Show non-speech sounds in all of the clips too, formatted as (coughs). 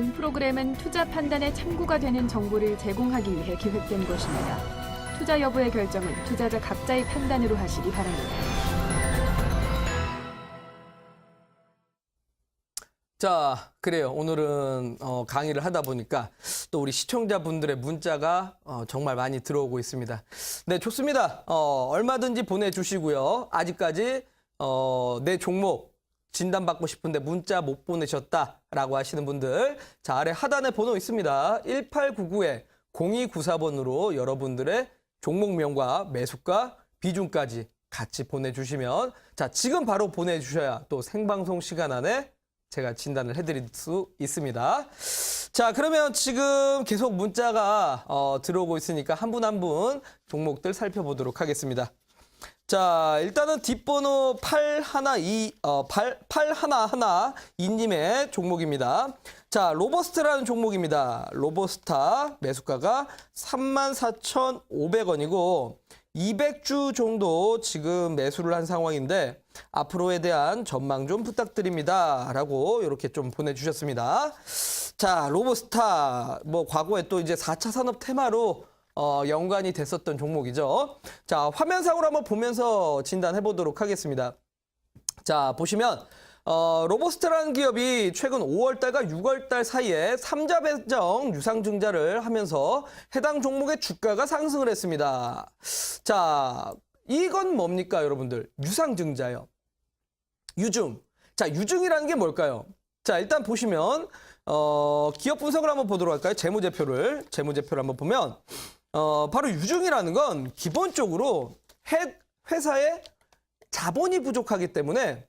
본 프로그램은 투자 판단에 참고가 되는 정보를 제공하기 위해 기획된 것입니다. 투자 여부의 결정은 투자자 각자의 판단으로 하시기 바랍니다. 자, 그래요. 오늘은 어, 강의를 하다 보니까 또 우리 시청자분들의 문자가 어, 정말 많이 들어오고 있습니다. 네, 좋습니다. 어, 얼마든지 보내주시고요. 아직까지 어, 내 종목 진단받고 싶은데 문자 못 보내셨다라고 하시는 분들 자, 아래 하단에 번호 있습니다. 1899에 0294번으로 여러분들의 종목명과 매수가 비중까지 같이 보내주시면 자, 지금 바로 보내주셔야 또 생방송 시간 안에 제가 진단을 해드릴 수 있습니다. 자, 그러면 지금 계속 문자가 어, 들어오고 있으니까 한 분 한분 종목들 살펴보도록 하겠습니다. 자, 일단은 뒷번호 8112, 어, 8, 8112님의 종목입니다. 자, 로버스트라는 종목입니다. 로버스타 매수가가 34,500원이고, 200주 정도 지금 매수를 한 상황인데, 앞으로에 대한 전망 좀 부탁드립니다. 라고 이렇게 좀 보내주셨습니다. 자, 로버스타, 뭐, 과거에 또 이제 4차 산업 테마로 어, 연관이 됐었던 종목이죠. 자, 화면상으로 한번 보면서 진단해 보도록 하겠습니다. 자, 보시면 어, 로버스트라는 기업이 최근 5월달과 6월달 사이에 3자 배정 유상 증자를 하면서 해당 종목의 주가가 상승을 했습니다. 자, 이건 뭡니까, 여러분들? 유상 증자요. 유증. 자, 유증이라는 게 뭘까요? 자, 일단 보시면 어, 기업 분석을 한번 보도록 할까요? 재무제표를 재무제표를 한번 보면 어, 바로 유증이라는 건 기본적으로 해, 회사의 자본이 부족하기 때문에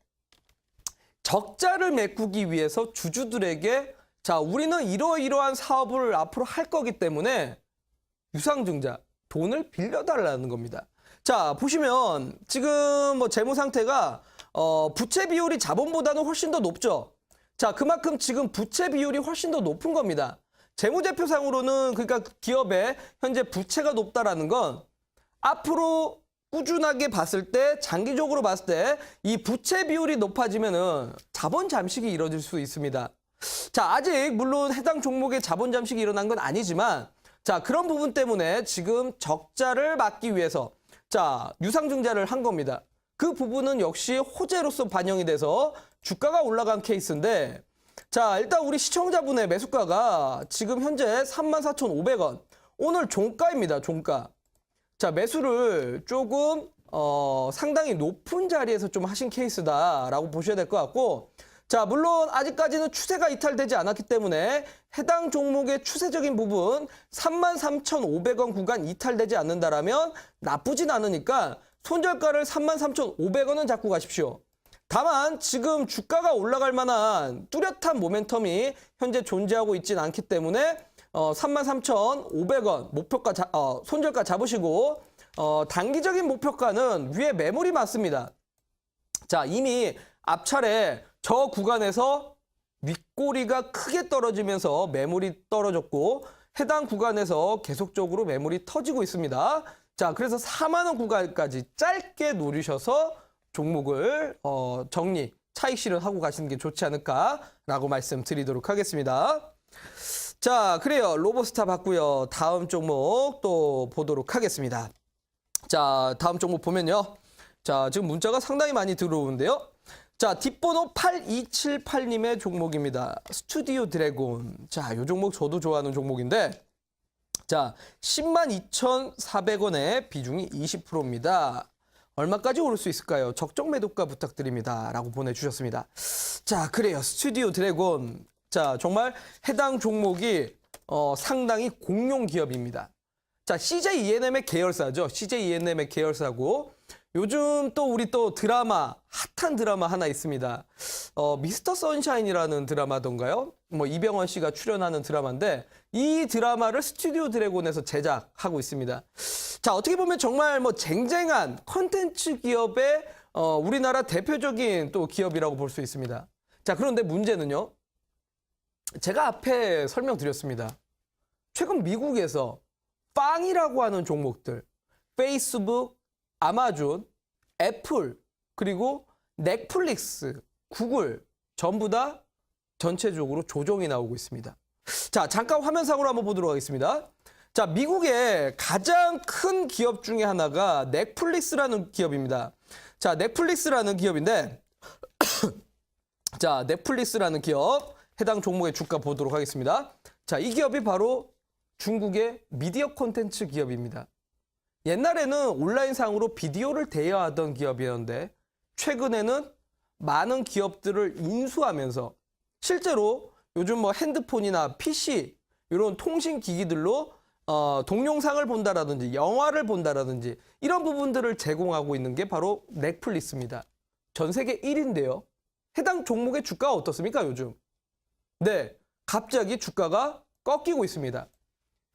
적자를 메꾸기 위해서 주주들에게 자, 우리는 이러이러한 사업을 앞으로 할 거기 때문에 유상증자 돈을 빌려달라는 겁니다. 자, 보시면 지금 뭐 재무 상태가 어, 부채 비율이 자본보다는 훨씬 더 높죠. 자, 그만큼 지금 부채 비율이 훨씬 더 높은 겁니다. 재무제표상으로는 그러니까 기업의 현재 부채가 높다라는 건 앞으로 꾸준하게 봤을 때 장기적으로 봤을 때 이 부채 비율이 높아지면은 자본 잠식이 이뤄질 수 있습니다. 자, 아직 물론 해당 종목의 자본 잠식이 일어난 건 아니지만 자, 그런 부분 때문에 지금 적자를 막기 위해서 자, 유상증자를 한 겁니다. 그 부분은 역시 호재로서 반영이 돼서 주가가 올라간 케이스인데 자, 일단 우리 시청자분의 매수가가 지금 현재 34,500원. 오늘 종가입니다, 종가. 자, 매수를 조금 어, 상당히 높은 자리에서 좀 하신 케이스다라고 보셔야 될 것 같고 자, 물론 아직까지는 추세가 이탈되지 않았기 때문에 해당 종목의 추세적인 부분 33,500원 구간 이탈되지 않는다라면 나쁘진 않으니까 손절가를 33,500원은 잡고 가십시오. 다만 지금 주가가 올라갈 만한 뚜렷한 모멘텀이 현재 존재하고 있진 않기 때문에 어, 33,500원 목표가 자, 어, 손절가 잡으시고 어, 단기적인 목표가는 위에 매물이 많습니다. 자 이미 앞차례 저 구간에서 윗꼬리가 크게 떨어지면서 매물이 떨어졌고 해당 구간에서 계속적으로 매물이 터지고 있습니다. 자 그래서 4만 원 구간까지 짧게 노리셔서 종목을 어, 정리, 차익 실현하고 가시는 게 좋지 않을까라고 말씀드리도록 하겠습니다. 자, 그래요. 로보스타 봤고요. 다음 종목 또 보도록 하겠습니다. 자, 다음 종목 보면요. 자, 지금 문자가 상당히 많이 들어오는데요. 자, 뒷번호 8278님의 종목입니다. 스튜디오 드래곤. 자, 요 종목 저도 좋아하는 종목인데, 자, 102,400원에 비중이 20%입니다. 얼마까지 오를 수 있을까요? 적정 매도가 부탁드립니다. 라고 보내주셨습니다. 자, 그래요. 스튜디오 드래곤. 자, 정말 해당 종목이 어, 상당히 공룡 기업입니다. 자, CJ ENM의 계열사죠. CJ ENM의 계열사고 요즘 또 우리 또 드라마 핫한 드라마 하나 있습니다. 어, 미스터 선샤인이라는 드라마던가요? 뭐 이병헌 씨가 출연하는 드라마인데 이 드라마를 스튜디오 드래곤에서 제작하고 있습니다. 자, 어떻게 보면 정말 뭐 쟁쟁한 컨텐츠 기업의 어, 우리나라 대표적인 또 기업이라고 볼 수 있습니다. 자, 그런데 문제는요. 제가 앞에 설명드렸습니다. 최근 미국에서 빵이라고 하는 종목들, 페이스북, 아마존, 애플, 그리고 넷플릭스, 구글 전부 다 전체적으로 조정이 나오고 있습니다. 자, 잠깐 화면상으로 한번 보도록 하겠습니다. 자, 미국의 가장 큰 기업 중에 하나가 넷플릭스라는 기업입니다. 자, 넷플릭스라는 기업인데, (coughs) 자, 넷플릭스라는 기업, 해당 종목의 주가 보도록 하겠습니다. 자, 이 기업이 바로 중국의 미디어 콘텐츠 기업입니다. 옛날에는 온라인상으로 비디오를 대여하던 기업이었는데, 최근에는 많은 기업들을 인수하면서 실제로 요즘 뭐 핸드폰이나 PC 이런 통신 기기들로 어, 동영상을 본다라든지 영화를 본다라든지 이런 부분들을 제공하고 있는 게 바로 넷플릭스입니다. 전 세계 1위인데요. 해당 종목의 주가가 어떻습니까, 요즘? 네, 갑자기 주가가 꺾이고 있습니다.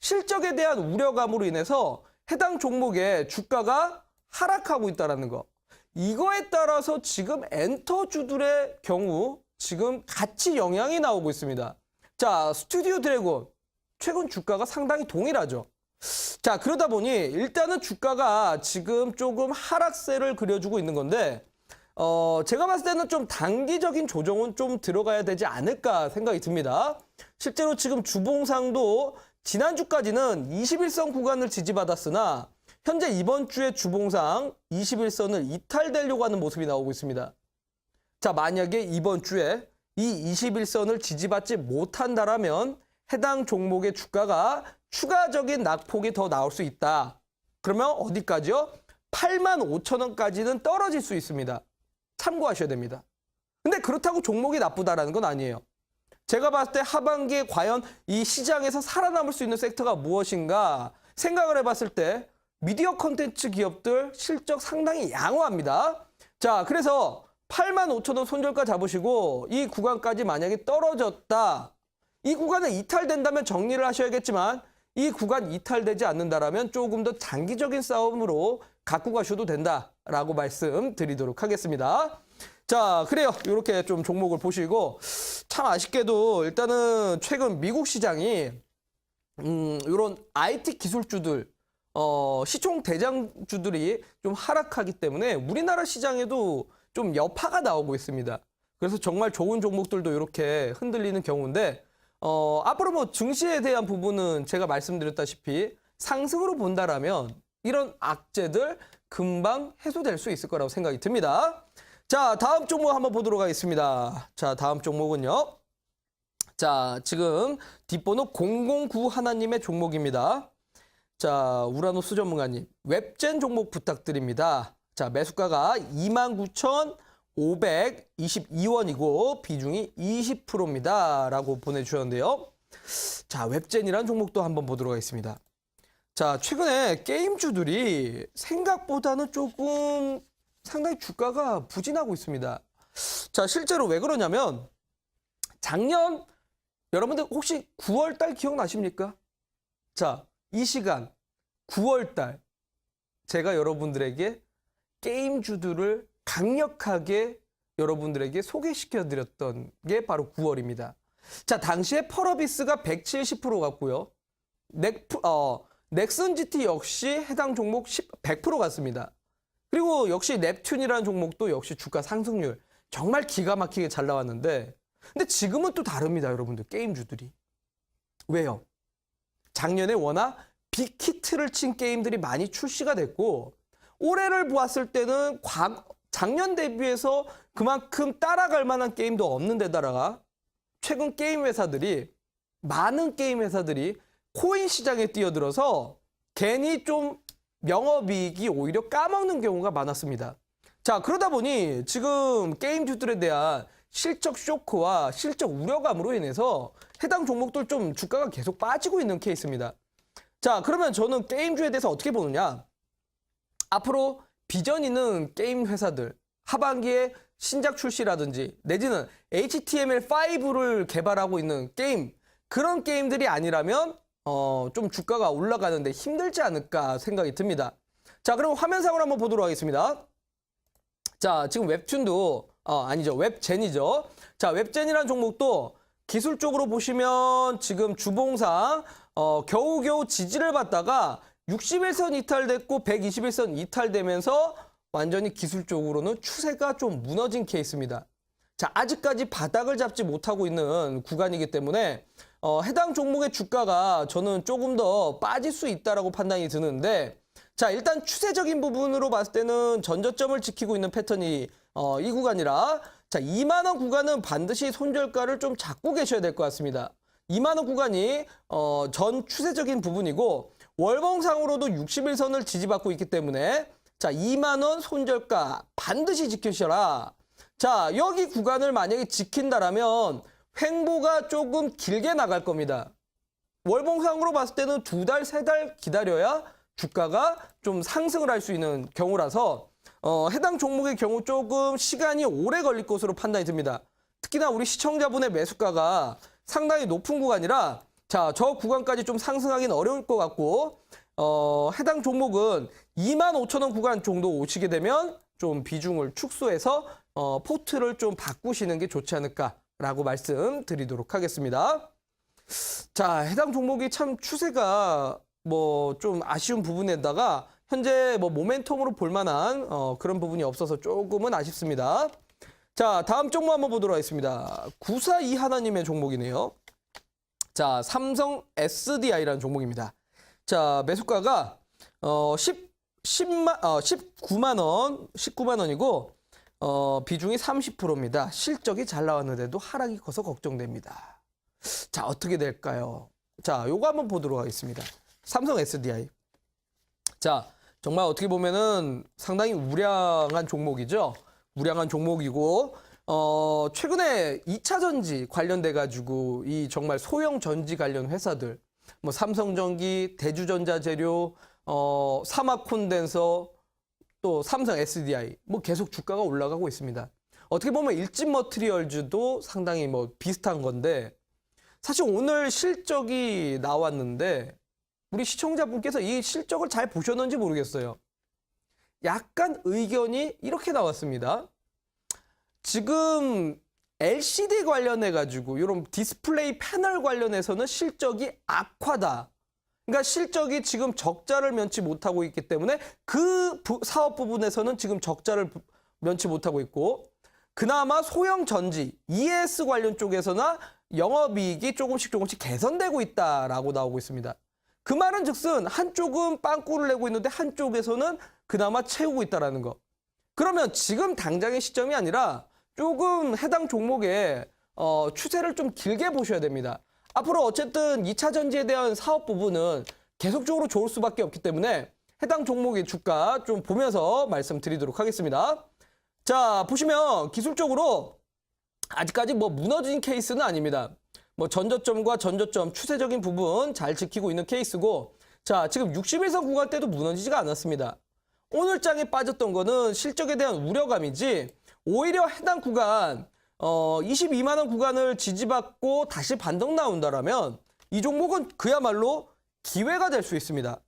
실적에 대한 우려감으로 인해서 해당 종목의 주가가 하락하고 있다는 거. 이거에 따라서 지금 엔터주들의 경우 지금 같이 영향이 나오고 있습니다. 자, 스튜디오 드래곤 최근 주가가 상당히 동일하죠. 자, 그러다 보니 일단은 주가가 지금 조금 하락세를 그려주고 있는 건데 어, 제가 봤을 때는 좀 단기적인 조정은 좀 들어가야 되지 않을까 생각이 듭니다. 실제로 지금 주봉상도 지난주까지는 21선 구간을 지지받았으나 현재 이번 주에 주봉상 21선을 이탈되려고 하는 모습이 나오고 있습니다. 자, 만약에 이번 주에 이 21선을 지지받지 못한다라면 해당 종목의 주가가 추가적인 낙폭이 더 나올 수 있다. 그러면 어디까지요? 8만 5천 원까지는 떨어질 수 있습니다. 참고하셔야 됩니다. 근데 그렇다고 종목이 나쁘다라는 건 아니에요. 제가 봤을 때 하반기에 과연 이 시장에서 살아남을 수 있는 섹터가 무엇인가 생각을 해봤을 때 미디어 컨텐츠 기업들 실적 상당히 양호합니다. 자, 그래서 8만 5천 원 손절가 잡으시고 이 구간까지 만약에 떨어졌다. 이 구간에 이탈된다면 정리를 하셔야겠지만 이 구간 이탈되지 않는다라면 조금 더 장기적인 싸움으로 갖고 가셔도 된다라고 말씀드리도록 하겠습니다. 자, 그래요. 이렇게 좀 종목을 보시고 참 아쉽게도 일단은 최근 미국 시장이 음, 이런 IT 기술주들 어, 시총 대장주들이 좀 하락하기 때문에 우리나라 시장에도 좀 여파가 나오고 있습니다. 그래서 정말 좋은 종목들도 이렇게 흔들리는 경우인데 어, 앞으로 뭐 증시에 대한 부분은 제가 말씀드렸다시피 상승으로 본다라면 이런 악재들 금방 해소될 수 있을 거라고 생각이 듭니다. 자, 다음 종목 한번 보도록 하겠습니다. 자, 다음 종목은요. 자, 지금 뒷번호 009 하나님의 종목입니다. 자, 우라노스 전문가님, 웹젠 종목 부탁드립니다. 자, 매수가가 29,522원이고 비중이 20%입니다. 라고 보내주셨는데요. 자, 웹젠이라는 종목도 한번 보도록 하겠습니다. 자, 최근에 게임주들이 생각보다는 조금 상당히 주가가 부진하고 있습니다. 자, 실제로 왜 그러냐면 작년 여러분들 혹시 9월 달 기억나십니까? 자, 이 시간 9월 달 제가 여러분들에게 게임주들을 강력하게 여러분들에게 소개시켜 드렸던 게 바로 9월입니다. 자, 당시에 펄어비스가 170% 갔고요. 넥, 어, 넥슨 GT 역시 해당 종목 10, 100% 갔습니다. 그리고 역시 넵튠이라는 종목도 역시 주가 상승률 정말 기가 막히게 잘 나왔는데 근데 지금은 또 다릅니다, 여러분들. 게임주들이. 왜요? 작년에 워낙 빅히트를 친 게임들이 많이 출시가 됐고 올해를 보았을 때는 과, 작년 대비해서 그만큼 따라갈 만한 게임도 없는 데다가 최근 게임 회사들이 많은 게임 회사들이 코인 시장에 뛰어들어서 괜히 좀 영업이익이 오히려 까먹는 경우가 많았습니다. 자, 그러다 보니 지금 게임주들에 대한 실적 쇼크와 실적 우려감으로 인해서 해당 종목들 좀 주가가 계속 빠지고 있는 케이스입니다. 자, 그러면 저는 게임주에 대해서 어떻게 보느냐? 앞으로 비전 있는 게임 회사들 하반기에 신작 출시라든지 내지는 HTML5를 개발하고 있는 게임 그런 게임들이 아니라면 어, 좀 주가가 올라가는데 힘들지 않을까 생각이 듭니다. 자, 그럼 화면상으로 한번 보도록 하겠습니다. 자, 지금 웹툰도 어, 아니죠. 웹젠이죠. 자, 웹젠이라는 종목도 기술적으로 보시면 지금 주봉상 어, 겨우겨우 지지를 받다가 61선 이탈됐고 121선 이탈되면서 완전히 기술적으로는 추세가 좀 무너진 케이스입니다. 자, 아직까지 바닥을 잡지 못하고 있는 구간이기 때문에 어, 해당 종목의 주가가 저는 조금 더 빠질 수 있다라고 판단이 드는데 자 일단 추세적인 부분으로 봤을 때는 전저점을 지키고 있는 패턴이 어, 이 구간이라 자 2만 원 구간은 반드시 손절가를 좀 잡고 계셔야 될 것 같습니다. 2만 원 구간이 어, 전 추세적인 부분이고 월봉상으로도 61선을 지지받고 있기 때문에 자 2만 원 손절가 반드시 지키셔라. 자 여기 구간을 만약에 지킨다라면 횡보가 조금 길게 나갈 겁니다. 월봉상으로 봤을 때는 두 달, 세 달 기다려야 주가가 좀 상승을 할 수 있는 경우라서 어, 해당 종목의 경우 조금 시간이 오래 걸릴 것으로 판단이 듭니다. 특히나 우리 시청자분의 매수가가 상당히 높은 구간이라 자, 저 구간까지 좀 상승하기는 어려울 것 같고 어, 해당 종목은 2만 5천 원 구간 정도 오시게 되면 좀 비중을 축소해서 어, 포트를 좀 바꾸시는 게 좋지 않을까라고 말씀드리도록 하겠습니다. 자, 해당 종목이 참 추세가 뭐 좀 아쉬운 부분에다가 현재 뭐 모멘텀으로 볼 만한 어, 그런 부분이 없어서 조금은 아쉽습니다. 자, 다음 종목 한번 보도록 하겠습니다. 942 하나님의 종목이네요. 자, 삼성 SDI라는 종목입니다. 자, 매수가가 어 10, 10만 어 19만 원, 19만 원이고 어 비중이 30%입니다. 실적이 잘 나왔는데도 하락이 커서 걱정됩니다. 자, 어떻게 될까요? 자, 요거 한번 보도록 하겠습니다. 삼성 SDI. 자, 정말 어떻게 보면은 상당히 우량한 종목이죠. 우량한 종목이고 어, 최근에 2차 전지 관련돼 가지고 이 정말 소형 전지 관련 회사들 뭐 삼성전기, 대주전자재료, 어, 사마콘덴서 또 삼성 SDI 뭐 계속 주가가 올라가고 있습니다. 어떻게 보면 일진 머트리얼즈도 상당히 뭐 비슷한 건데 사실 오늘 실적이 나왔는데 우리 시청자분께서 이 실적을 잘 보셨는지 모르겠어요. 약간 의견이 이렇게 나왔습니다. 지금 LCD 관련해 가지고 이런 디스플레이 패널 관련해서는 실적이 악화다. 그러니까 실적이 지금 적자를 면치 못하고 있기 때문에 그 부- 사업 부분에서는 지금 적자를 부- 면치 못하고 있고 그나마 소형 전지 ES 관련 쪽에서나 영업이익이 조금씩 조금씩 개선되고 있다라고 나오고 있습니다. 그 말은 즉슨 한쪽은 빵꾸를 내고 있는데 한쪽에서는 그나마 채우고 있다라는 거. 그러면 지금 당장의 시점이 아니라 조금 해당 종목의 어, 추세를 좀 길게 보셔야 됩니다. 앞으로 어쨌든 2차 전지에 대한 사업 부분은 계속적으로 좋을 수밖에 없기 때문에 해당 종목의 주가 좀 보면서 말씀드리도록 하겠습니다. 자, 보시면 기술적으로 아직까지 뭐 무너진 케이스는 아닙니다. 뭐 전저점과 전저점 추세적인 부분 잘 지키고 있는 케이스고 자, 지금 61선 구간 때도 무너지지가 않았습니다. 오늘 장에 빠졌던 거는 실적에 대한 우려감이지 오히려 해당 구간 어 22만 원 구간을 지지받고 다시 반등 나온다라면 이 종목은 그야말로 기회가 될 수 있습니다.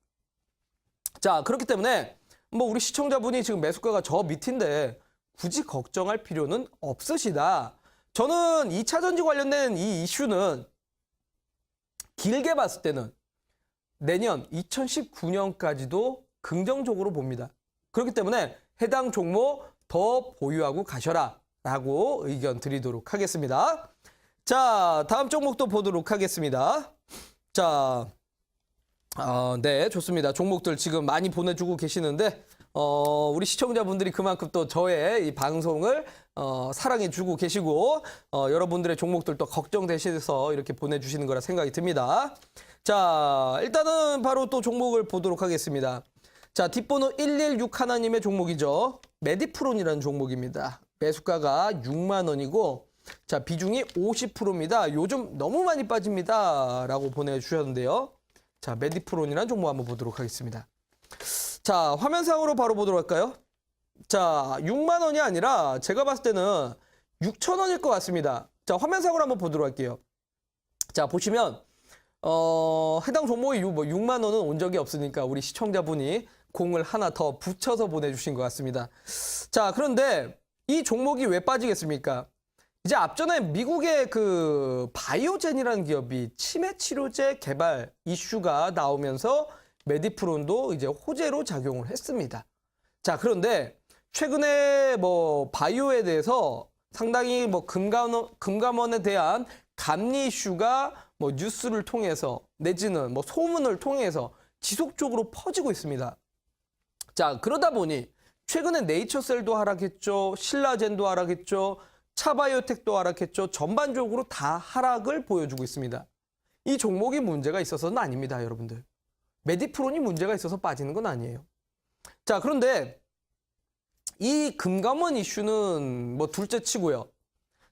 자, 그렇기 때문에 뭐 우리 시청자분이 지금 매수가가 저 밑인데 굳이 걱정할 필요는 없으시다. 저는 2차 전지 관련된 이 이슈는 길게 봤을 때는 내년 2019년까지도 긍정적으로 봅니다. 그렇기 때문에 해당 종목 더 보유하고 가셔라 라고 의견 드리도록 하겠습니다. 자, 다음 종목도 보도록 하겠습니다. 자, 어, 네, 좋습니다. 종목들 지금 많이 보내주고 계시는데, 어, 우리 시청자분들이 그만큼 또 저의 이 방송을 어, 사랑해주고 계시고, 어, 여러분들의 종목들도 걱정되셔서 이렇게 보내주시는 거라 생각이 듭니다. 자, 일단은 바로 또 종목을 보도록 하겠습니다. 자, 뒷번호 116 하나님의 종목이죠. 메디프론이라는 종목입니다. 매수가가 6만 원이고, 자, 비중이 50%입니다. 요즘 너무 많이 빠집니다. 라고 보내주셨는데요. 자, 메디프론이라는 종목 한번 보도록 하겠습니다. 자, 화면상으로 바로 보도록 할까요? 자, 6만 원이 아니라 제가 봤을 때는 6천 원일 것 같습니다. 자, 화면상으로 한번 보도록 할게요. 자, 보시면 어, 해당 종목이 유- 뭐 6만 원은 온 적이 없으니까 우리 시청자분이 공을 하나 더 붙여서 보내주신 것 같습니다. 자, 그런데 이 종목이 왜 빠지겠습니까? 이제 앞전에 미국의 그 바이오젠이라는 기업이 치매 치료제 개발 이슈가 나오면서 메디프론도 이제 호재로 작용을 했습니다. 자, 그런데 최근에 뭐 바이오에 대해서 상당히 뭐 금감원, 금감원에 대한 감리 이슈가 뭐 뉴스를 통해서 내지는 뭐 소문을 통해서 지속적으로 퍼지고 있습니다. 자, 그러다 보니 최근에 네이처셀도 하락했죠. 신라젠도 하락했죠. 차바이오텍도 하락했죠. 전반적으로 다 하락을 보여주고 있습니다. 이 종목이 문제가 있어서는 아닙니다, 여러분들. 메디프론이 문제가 있어서 빠지는 건 아니에요. 자, 그런데 이 금감원 이슈는 뭐 둘째 치고요.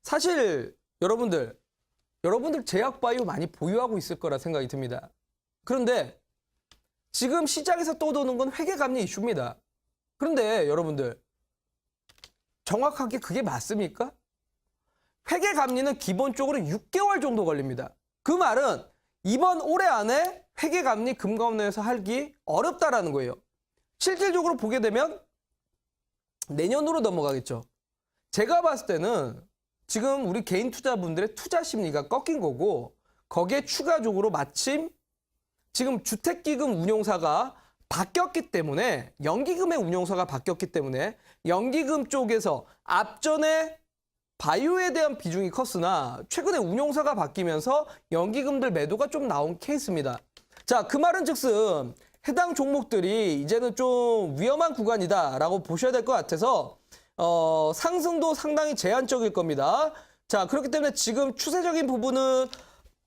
사실 여러분들, 여러분들 제약바이오 많이 보유하고 있을 거라 생각이 듭니다. 그런데 지금 시장에서 떠도는 건 회계감리 이슈입니다. 그런데 여러분들 정확하게 그게 맞습니까? 회계감리는 기본적으로 6개월 정도 걸립니다. 그 말은 이번 올해 안에 회계감리 금감원에서 하기 어렵다라는 거예요. 실질적으로 보게 되면 내년으로 넘어가겠죠. 제가 봤을 때는 지금 우리 개인 투자분들의 투자 심리가 꺾인 거고 거기에 추가적으로 마침 지금 주택기금 운용사가 바뀌었기 때문에 연기금의 운용사가 바뀌었기 때문에 연기금 쪽에서 앞전에 바이오에 대한 비중이 컸으나 최근에 운용사가 바뀌면서 연기금들 매도가 좀 나온 케이스입니다. 자, 그 말은 즉슨 해당 종목들이 이제는 좀 위험한 구간이다라고 보셔야 될 것 같아서 어, 상승도 상당히 제한적일 겁니다. 자, 그렇기 때문에 지금 추세적인 부분은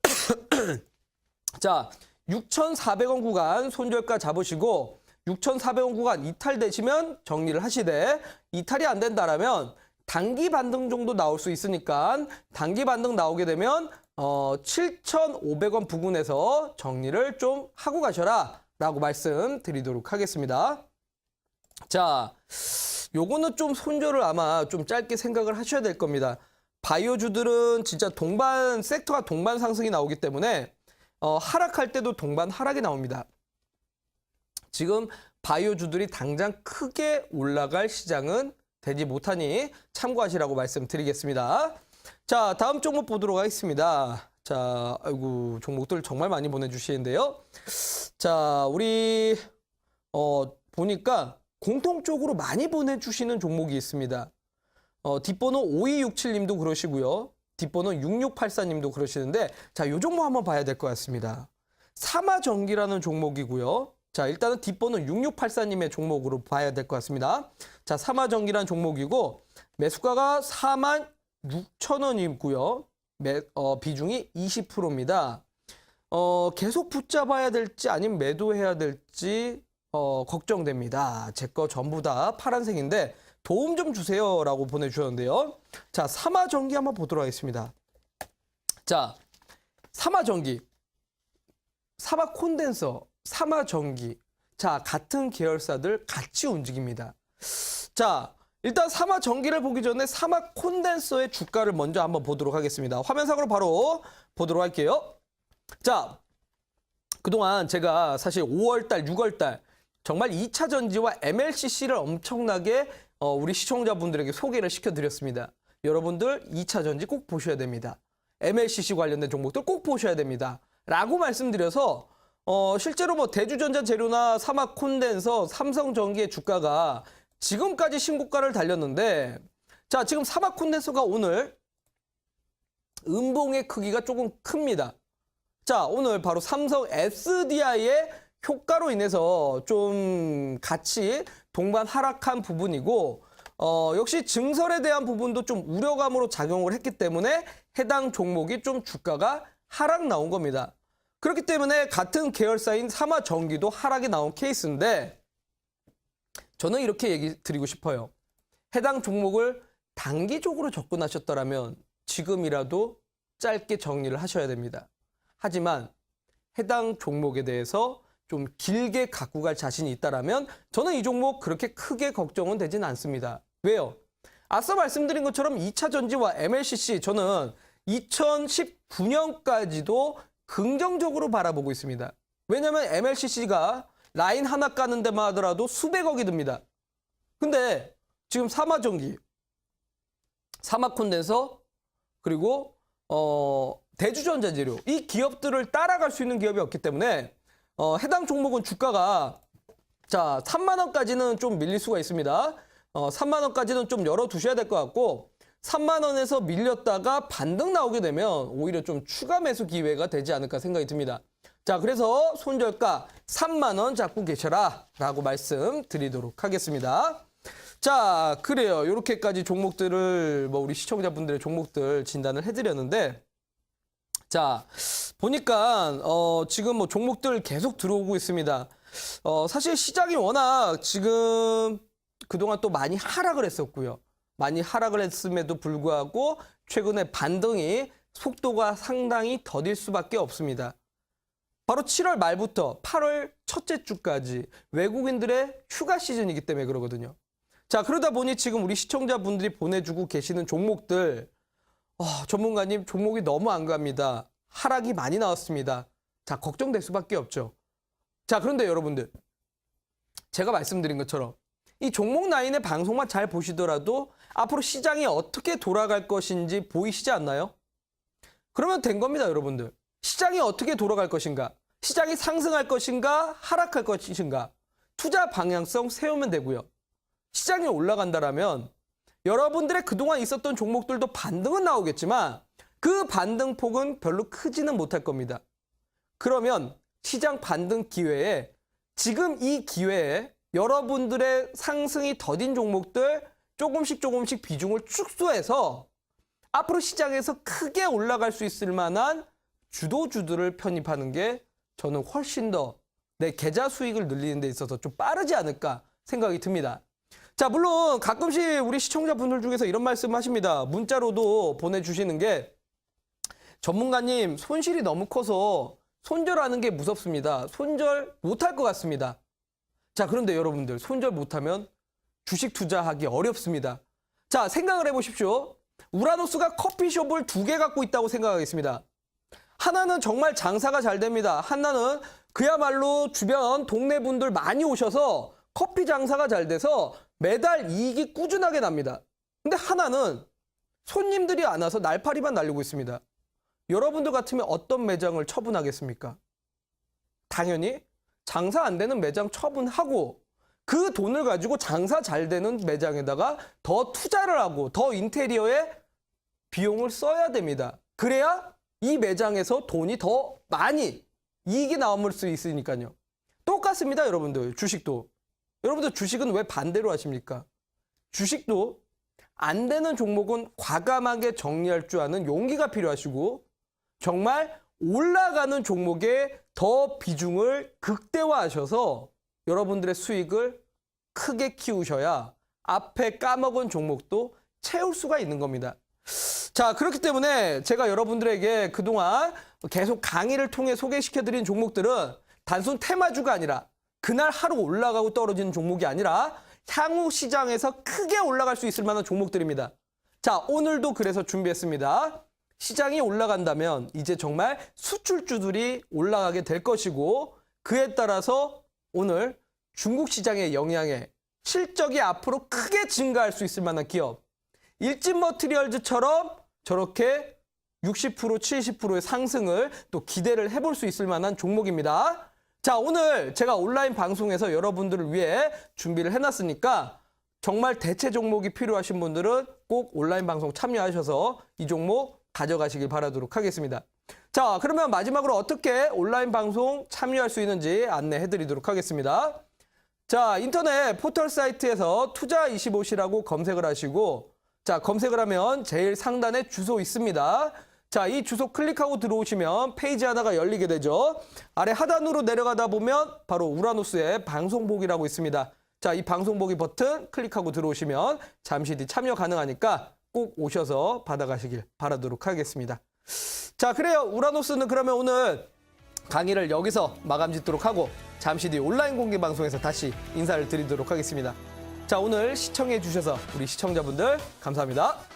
(coughs) 자, 6,400원 구간 손절가 잡으시고 6,400원 구간 이탈되시면 정리를 하시되 이탈이 안 된다라면 단기 반등 정도 나올 수 있으니까 단기 반등 나오게 되면 어 7,500원 부근에서 정리를 좀 하고 가셔라 라고 말씀드리도록 하겠습니다. 자, 요거는 좀 손절을 아마 좀 짧게 생각을 하셔야 될 겁니다. 바이오주들은 진짜 동반 섹터가 동반 상승이 나오기 때문에 어, 하락할 때도 동반 하락이 나옵니다. 지금 바이오주들이 당장 크게 올라갈 시장은 되지 못하니 참고하시라고 말씀드리겠습니다. 자, 다음 종목 보도록 하겠습니다. 자, 아이고, 종목들 정말 많이 보내주시는데요. 자, 우리, 어, 보니까 공통적으로 많이 보내주시는 종목이 있습니다. 어, 뒷번호 5267님도 그러시고요. 뒷번호 6684님도 그러시는데, 자, 요 종목 한번 봐야 될 것 같습니다. 사마전기라는 종목이고요. 자, 일단은 뒷번호 6684님의 종목으로 봐야 될 것 같습니다. 자, 사마전기란 종목이고, 매수가가 4만 6천 원이고요. 매, 어, 비중이 20%입니다. 어, 계속 붙잡아야 될지 아니면 매도해야 될지 어, 걱정됩니다. 제 거 전부 다 파란색인데 도움 좀 주세요라고 보내주셨는데요. 자, 사마전기 한번 보도록 하겠습니다. 자, 사마전기, 사마 콘덴서, 사마전기. 자, 같은 계열사들 같이 움직입니다. 자, 일단 사마 전기를 보기 전에 사마 콘덴서의 주가를 먼저 한번 보도록 하겠습니다. 화면상으로 바로 보도록 할게요. 자, 그동안 제가 사실 5월달, 6월달 정말 2차 전지와 MLCC를 엄청나게 어, 우리 시청자분들에게 소개를 시켜드렸습니다. 여러분들 2차 전지 꼭 보셔야 됩니다. MLCC 관련된 종목들 꼭 보셔야 됩니다. 라고 말씀드려서 어, 실제로 뭐 대주전자 재료나 사막 콘덴서, 삼성전기의 주가가 지금까지 신고가를 달렸는데 자 지금 사막 콘덴서가 오늘 음봉의 크기가 조금 큽니다. 자 오늘 바로 삼성 SDI의 효과로 인해서 좀 같이 동반 하락한 부분이고 어, 역시 증설에 대한 부분도 좀 우려감으로 작용을 했기 때문에 해당 종목이 좀 주가가 하락 나온 겁니다. 그렇기 때문에 같은 계열사인 사마전기도 하락이 나온 케이스인데 저는 이렇게 얘기 드리고 싶어요. 해당 종목을 단기적으로 접근하셨더라면 지금이라도 짧게 정리를 하셔야 됩니다. 하지만 해당 종목에 대해서 좀 길게 갖고 갈 자신이 있다라면 저는 이 종목 그렇게 크게 걱정은 되진 않습니다. 왜요? 앞서 말씀드린 것처럼 2차 전지와 MLCC 저는 2019년까지도 긍정적으로 바라보고 있습니다. 왜냐하면 MLCC가 라인 하나 까는 데만 하더라도 수백억이 듭니다. 근데 지금 사마전기, 사마콘덴서 그리고 어, 대주전자재료 이 기업들을 따라갈 수 있는 기업이 없기 때문에 어, 해당 종목은 주가가 자 3만 원까지는 좀 밀릴 수가 있습니다. 어, 3만 원까지는 좀 열어 두셔야 될 것 같고 3만 원에서 밀렸다가 반등 나오게 되면 오히려 좀 추가 매수 기회가 되지 않을까 생각이 듭니다. 자, 그래서 손절가 3만 원 잡고 계셔라 라고 말씀드리도록 하겠습니다. 자, 그래요. 이렇게까지 종목들을 뭐 우리 시청자분들의 종목들 진단을 해드렸는데 자, 보니까 어, 지금 뭐 종목들 계속 들어오고 있습니다. 어, 사실 시장이 워낙 지금 그동안 또 많이 하락을 했었고요. 많이 하락을 했음에도 불구하고 최근에 반등이 속도가 상당히 더딜 수밖에 없습니다. 바로 7월 말부터 8월 첫째 주까지 외국인들의 휴가 시즌이기 때문에 그러거든요. 자, 그러다 보니 지금 우리 시청자분들이 보내주고 계시는 종목들, 어, 전문가님 종목이 너무 안 갑니다. 하락이 많이 나왔습니다. 자, 걱정될 수밖에 없죠. 자, 그런데 여러분들, 제가 말씀드린 것처럼 이 종목 라인의 방송만 잘 보시더라도 앞으로 시장이 어떻게 돌아갈 것인지 보이시지 않나요? 그러면 된 겁니다, 여러분들. 시장이 어떻게 돌아갈 것인가? 시장이 상승할 것인가? 하락할 것인가? 투자 방향성 세우면 되고요. 시장이 올라간다라면 여러분들의 그동안 있었던 종목들도 반등은 나오겠지만 그 반등 폭은 별로 크지는 못할 겁니다. 그러면 시장 반등 기회에 지금 이 기회에 여러분들의 상승이 더딘 종목들 조금씩 조금씩 비중을 축소해서 앞으로 시장에서 크게 올라갈 수 있을 만한 주도주들을 편입하는 게 저는 훨씬 더 내 계좌 수익을 늘리는 데 있어서 좀 빠르지 않을까 생각이 듭니다. 자, 물론 가끔씩 우리 시청자분들 중에서 이런 말씀 하십니다. 문자로도 보내주시는 게 전문가님 손실이 너무 커서 손절하는 게 무섭습니다. 손절 못할 것 같습니다. 자, 그런데 여러분들 손절 못하면 주식 투자하기 어렵습니다. 자, 생각을 해보십시오. 우라노스가 커피숍을 두 개 갖고 있다고 생각하겠습니다. 하나는 정말 장사가 잘 됩니다. 하나는 그야말로 주변 동네 분들 많이 오셔서 커피 장사가 잘 돼서 매달 이익이 꾸준하게 납니다. 근데 하나는 손님들이 안 와서 날파리만 날리고 있습니다. 여러분들 같으면 어떤 매장을 처분하겠습니까? 당연히 장사 안 되는 매장 처분하고 그 돈을 가지고 장사 잘 되는 매장에다가 더 투자를 하고 더 인테리어에 비용을 써야 됩니다. 그래야 이 매장에서 돈이 더 많이 이익이 나올 수 있으니까요. 똑같습니다, 여러분들. 주식도. 여러분들 주식은 왜 반대로 하십니까? 주식도 안 되는 종목은 과감하게 정리할 줄 아는 용기가 필요하시고 정말 올라가는 종목에 더 비중을 극대화하셔서 여러분들의 수익을 크게 키우셔야 앞에 까먹은 종목도 채울 수가 있는 겁니다. 자, 그렇기 때문에 제가 여러분들에게 그동안 계속 강의를 통해 소개시켜드린 종목들은 단순 테마주가 아니라 그날 하루 올라가고 떨어지는 종목이 아니라 향후 시장에서 크게 올라갈 수 있을 만한 종목들입니다. 자, 오늘도 그래서 준비했습니다. 시장이 올라간다면 이제 정말 수출주들이 올라가게 될 것이고 그에 따라서 오늘 중국 시장의 영향에 실적이 앞으로 크게 증가할 수 있을 만한 기업 일진 머티리얼즈처럼 저렇게 60% 70%의 상승을 또 기대를 해볼 수 있을 만한 종목입니다. 자 오늘 제가 온라인 방송에서 여러분들을 위해 준비를 해놨으니까 정말 대체 종목이 필요하신 분들은 꼭 온라인 방송 참여하셔서 이 종목 가져가시길 바라도록 하겠습니다. 자, 그러면 마지막으로 어떻게 온라인 방송 참여할 수 있는지 안내해 드리도록 하겠습니다. 자, 인터넷 포털 사이트에서 투자25시라고 검색을 하시고, 자, 검색을 하면 제일 상단에 주소 있습니다. 자, 이 주소 클릭하고 들어오시면 페이지 하나가 열리게 되죠. 아래 하단으로 내려가다 보면 바로 우라노스의 방송보기라고 있습니다. 자, 이 방송보기 버튼 클릭하고 들어오시면 잠시 뒤 참여 가능하니까 꼭 오셔서 받아가시길 바라도록 하겠습니다. 자, 그래요. 우라노스는 그러면 오늘 강의를 여기서 마감 짓도록 하고 잠시 뒤 온라인 공개 방송에서 다시 인사를 드리도록 하겠습니다. 자, 오늘 시청해 주셔서 우리 시청자분들 감사합니다.